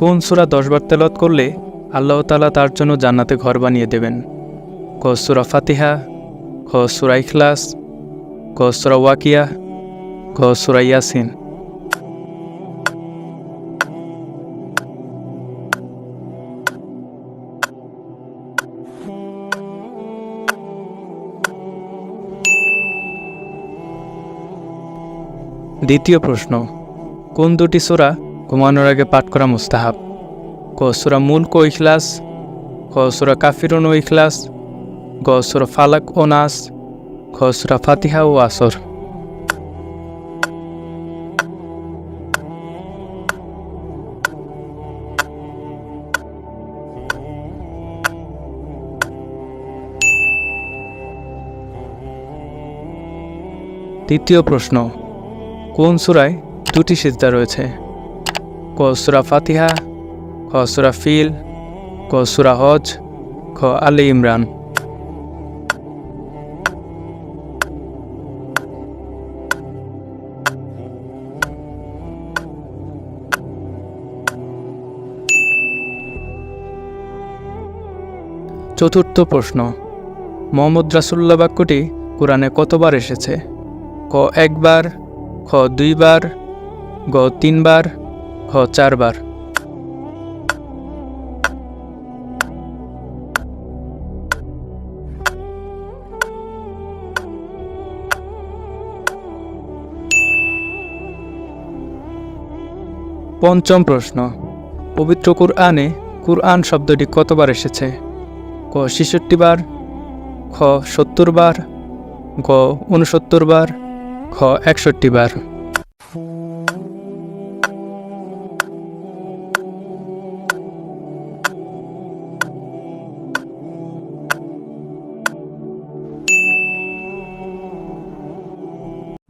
কোন সুরা দশবার তেলত করলে আল্লাহ তালা তার জন্য জান্নাতে ঘর বানিয়ে দেবেন? ক সুরা ফাতিহা? খ সুরা ইখলাস? ক সুরা ওয়াকিয়া? খ সুরা ইয়াসিন? দ্বিতীয় প্রশ্ন, কোন দুটি সোরা ঘুমানোর আগে পাঠ করা মুস্তাহাব। ক সুরা মুলক ও ইখলাস, খ সুরা কাফিরুন ও ইখলাস, গ সুরা ফালাক ও নাস, খ ফাতিহা ও আসর। তৃতীয় প্রশ্ন, কোন সুরায় দুটি সিজদা রয়েছে? ক সুরা ফাতিহা খ সুরা ফিল ক সুরা হজ খ আলী ইমরান চতুর্থ প্রশ্ন, মোহাম্মদ রাসুল্লাহ বাক্যটি কোরআনে কতবার এসেছে? ক একবার, খ দুইবার, গ তিনবার খ চারবার। পঞ্চম প্রশ্ন। পবিত্র কুরআনে কুরআন শব্দটি কতবার এসেছে? ক ছেষট্টি বার খ সত্তর বার গ উনসত্তর বার খ একষট্টি বার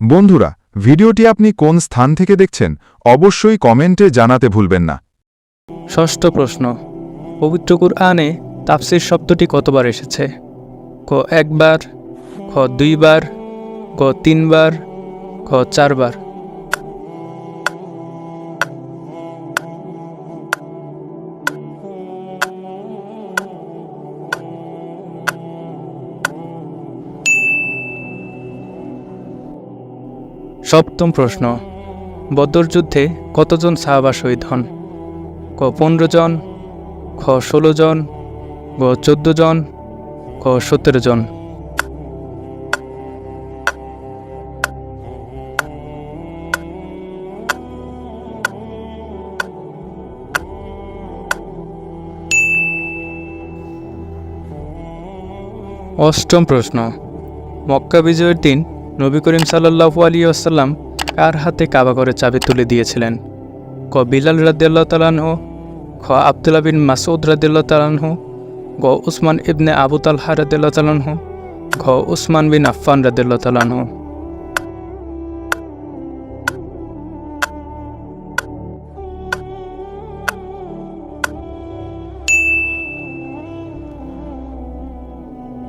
বন্ধুরা, ভিডিওটি আপনি কোন স্থান থেকে দেখছেন, অবশ্যই কমেন্টে জানাতে ভুলবেন না। ষষ্ঠ প্রশ্ন, পবিত্র কুরআনে তাফসির শব্দটি কতবার এসেছে? ক একবার, খ দুইবার ক তিনবার, খ চারবার। সপ্তম প্রশ্ন, বদর যুদ্ধে কতজন সাহাবা শহীদ হন? ক পনেরো জন, খ ষোলো জন, গ চোদ্দ জন খ সতেরো জন। অষ্টম প্রশ্ন, মক্কা বিজয়ের দিন নবী করিম সাল্লাহু আলী আসাল্লাম কার হাতে কাবা করে চাবি তুলে দিয়েছিলেন? ক বিলাল রাদিয়াল্লাহ তালানহ খ আবদুল্লাহ বিন মাসুদ রাদিয়াল্লাহ তালানহ গ উসমান ইবনে আবু তালহা রাদিয়াল্লাহ তালানহ ঘ উসমান বিন আফফান রাদিয়াল্লাহ তালানহ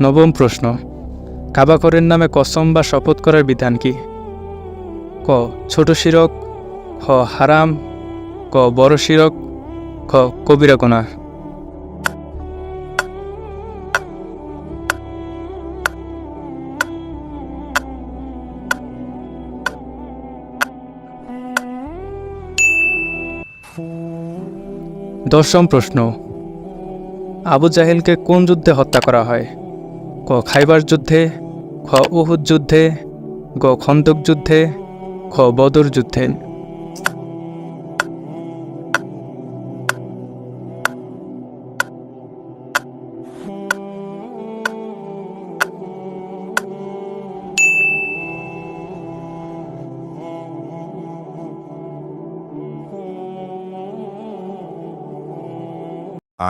নবম প্রশ্ন কাবাকরের নামে কসম বা শপথ করার বিধান কি? ক, ছোট শিরক খ হারাম, ক, বড় শিরক, খ, কবিরা গোনা দশম প্রশ্ন, আবু জাহেলকে কোন যুদ্ধে হত্যা করা হয়? ক খাইবার যুদ্ধে খ উহুদ যুদ্ধে গ খন্দক যুদ্ধে খ বদর যুদ্ধে।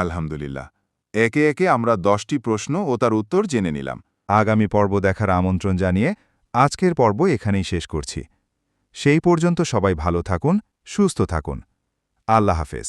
আলহামদুলিল্লাহ। একে একে আমরা দশটি প্রশ্ন ও তার উত্তর জেনে নিলাম। আগামী পর্ব দেখার আমন্ত্রণ জানিয়ে আজকের পর্ব এখানেই শেষ করছি। সেই পর্যন্ত সবাই ভালো থাকুন, সুস্থ থাকুন। আল্লাহ হাফেজ।